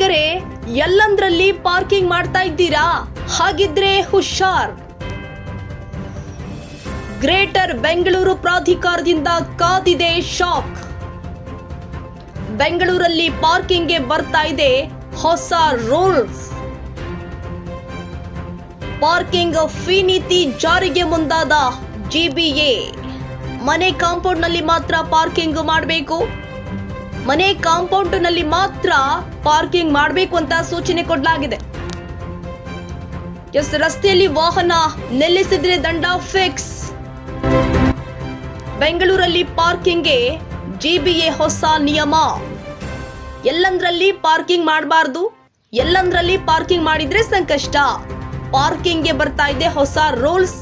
ಬೆಂಗಳೂರಿಗರೇ ಎಲ್ಲಂದ್ರಲ್ಲಿ parking ಮಾಡ್ತಾ ಇದ್ದೀರಾ? ಹಾಗಿದ್ರೆ ಹುಷಾರ್. ಗ್ರೇಟರ್ ಬೆಂಗಳೂರು ಪ್ರಾಧಿಕಾರದಿಂದ ಕಾದಿದೆ ಶಾಕ್. ಬೆಂಗಳೂರಲ್ಲಿ ಪಾರ್ಕಿಂಗ್ಗೆ ಬರ್ತಾ ಇದೆ ಹೊಸ ರೂಲ್ಸ್. ಪಾರ್ಕಿಂಗ್ ಫೀ ನೀತಿ ಜಾರಿಗೆ ಮುಂದಾದ ಜಿಬಿಎ ಮನೆ ಕಾಂಪೌಂಡ್ನಲ್ಲಿ ಮಾತ್ರ ಪಾರ್ಕಿಂಗ್ ಮಾಡಬೇಕು. ಮನೆ ಕಾಂಪೌಂಡ್ನಲ್ಲಿ ಮಾತ್ರ ಪಾರ್ಕಿಂಗ್ ಮಾಡಬೇಕು ಅಂತ ಸೂಚನೆ ಕೊಡಲಾಗಿದೆ. ಎಸ್, ರಸ್ತೆಯಲ್ಲಿ ವಾಹನ ನಿಲ್ಲಿಸಿದ್ರೆ ದಂಡ ಫಿಕ್ಸ್. ಬೆಂಗಳೂರಲ್ಲಿ ಪಾರ್ಕಿಂಗ್ಗೆ ಜಿಬಿಎ ಹೊಸ ನಿಯಮ. ಎಲ್ಲಂದ್ರಲ್ಲಿ ಪಾರ್ಕಿಂಗ್ ಮಾಡಬಾರ್ದು, ಎಲ್ಲಂದ್ರಲ್ಲಿ ಪಾರ್ಕಿಂಗ್ ಮಾಡಿದ್ರೆ ಸಂಕಷ್ಟ. ಪಾರ್ಕಿಂಗ್ಗೆ ಬರ್ತಾ ಇದೆ ಹೊಸ ರೂಲ್ಸ್.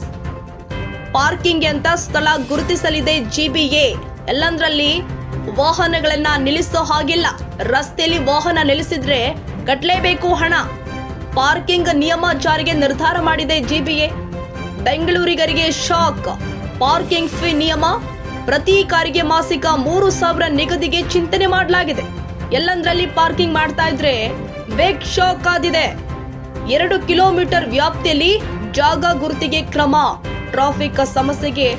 ಪಾರ್ಕಿಂಗ್ ಅಂತ ಸ್ಥಳ ಗುರುತಿಸಲಿದೆ ಜಿಬಿಎ ಎಲ್ಲಂದ್ರಲ್ಲಿ ವಾಹನಗಳನ್ನ ನಿಲ್ಲಿಸೋ ಹಾಗಿಲ್ಲ. ರಸ್ತೆಯಲ್ಲಿ ವಾಹನ ನಿಲ್ಲಿಸಿದ್ರೆ ಕಟ್ಲೇಬೇಕು ಹಣ. ಪಾರ್ಕಿಂಗ್ ನಿಯಮ ಜಾರಿಗೆ ನಿರ್ಧಾರ ಮಾಡಿದೆ ಜಿಬಿಎ ಬೆಂಗಳೂರಿಗರಿಗೆ ಶಾಕ್. ಪಾರ್ಕಿಂಗ್ ಫೀ ನಿಯಮ ಪ್ರತಿ ಕಾರಿಗೆ ಮಾಸಿಕ ಮೂರು ಸಾವಿರ ನಿಗದಿಗೆ ಚಿಂತನೆ ಮಾಡಲಾಗಿದೆ. ಎಲ್ಲಂದ್ರಲ್ಲಿ ಪಾರ್ಕಿಂಗ್ ಮಾಡ್ತಾ ಇದ್ರೆ ಬೇಗ್ ಶಾಕ್ ಆದಿದೆ. ಎರಡು ಕಿಲೋಮೀಟರ್ ವ್ಯಾಪ್ತಿಯಲ್ಲಿ ಜಾಗ ಗುರುತಿಗೆ ಕ್ರಮ. ಟ್ರಾಫಿಕ್ ಸಮಸ್ಯೆಗೆ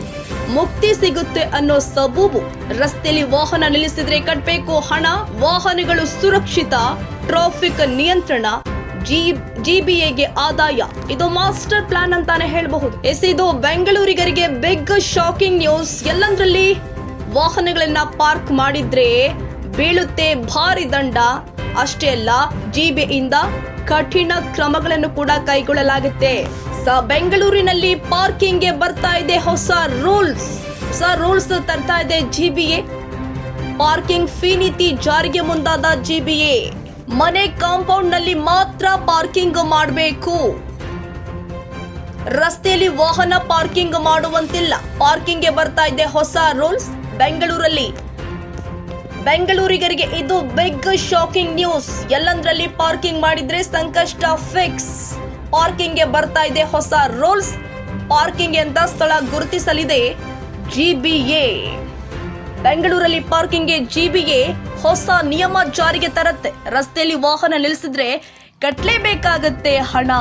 ಮುಕ್ತಿ ಸಿಗುತ್ತೆ ಅನ್ನೋ ಸಬೂಬು. ರಸ್ತೆಯಲ್ಲಿ ವಾಹನ ನಿಲ್ಲಿಸಿದ್ರೆ ಕಟ್ಟಬೇಕು ಹಣ, ವಾಹನಗಳು ಸುರಕ್ಷಿತ, ಟ್ರಾಫಿಕ್ ನಿಯಂತ್ರಣ ಜಿ ಜಿಬಿಎಗೆ ಆದಾಯ. ಇದು ಮಾಸ್ಟರ್ ಪ್ಲಾನ್ ಅಂತಾನೆ ಹೇಳಬಹುದು. ಎಸ್ ಇದು ಬೆಂಗಳೂರಿಗರಿಗೆ ಬಿಗ್ ಶಾಕಿಂಗ್ ನ್ಯೂಸ್. ಎಲ್ಲಂದ್ರಲ್ಲಿ ವಾಹನಗಳನ್ನ ಪಾರ್ಕ್ ಮಾಡಿದ್ರೆ ಬೀಳುತ್ತೆ ಭಾರಿ ದಂಡ. ಅಷ್ಟೇ ಅಲ್ಲ, ಜಿಬಿಯಿಂದ ಕಠಿಣ ಕ್ರಮಗಳನ್ನು ಕೂಡ ಕೈಗೊಳ್ಳಲಾಗುತ್ತೆ. ಬೆಂಗಳೂರಿನಲ್ಲಿ ಪಾರ್ಕಿಂಗ್ಗೆ ಬರ್ತಾ ಇದೆ ಹೊಸ ರೂಲ್ಸ್. ಹೊಸ ರೂಲ್ಸ್ ತರ್ತಾ ಇದೆ ಜಿಬಿಎ ಪಾರ್ಕಿಂಗ್ ಫೀ ನೀತಿ ಜಾರಿಗೆ ಮುಂದಾದ ಜಿಬಿಎ ಮನೆ ಕಾಂಪೌಂಡ್ನಲ್ಲಿ ಮಾತ್ರ ಪಾರ್ಕಿಂಗ್ ಮಾಡಬೇಕು. ರಸ್ತೆಯಲ್ಲಿ ವಾಹನ ಪಾರ್ಕಿಂಗ್ ಮಾಡುವಂತಿಲ್ಲ. ಪಾರ್ಕಿಂಗ್ಗೆ ಬರ್ತಾ ಇದೆ ಹೊಸ ರೂಲ್ಸ್ ಬೆಂಗಳೂರಲ್ಲಿ. ಬೆಂಗಳೂರಿಗರಿಗೆ ಇದು ಬಿಗ್ ಶಾಕಿಂಗ್ ನ್ಯೂಸ್. ಎಲ್ಲಂದ್ರಲ್ಲಿ ಪಾರ್ಕಿಂಗ್ ಮಾಡಿದ್ರೆ ಸಂಕಷ್ಟ ಫಿಕ್ಸ್. ಪಾರ್ಕಿಂಗ್ಗೆ ಬರ್ತಾ ಇದೆ ಹೊಸ ರೂಲ್ಸ್. ಪಾರ್ಕಿಂಗ್ ಅಂತ ಸ್ಥಳ ಗುರುತಿಸಲಿದೆ ಜಿಬಿಎ ಬೆಂಗಳೂರಲ್ಲಿ ಪಾರ್ಕಿಂಗ್ಗೆ ಜಿಬಿಎ ಹೊಸ ನಿಯಮ ಜಾರಿಗೆ ತರತ್ತೆ. ರಸ್ತೆಯಲ್ಲಿ ವಾಹನ ನಿಲ್ಲಿಸಿದ್ರೆ ಕಟ್ಲೇಬೇಕಾಗತ್ತೆ ಹಣ.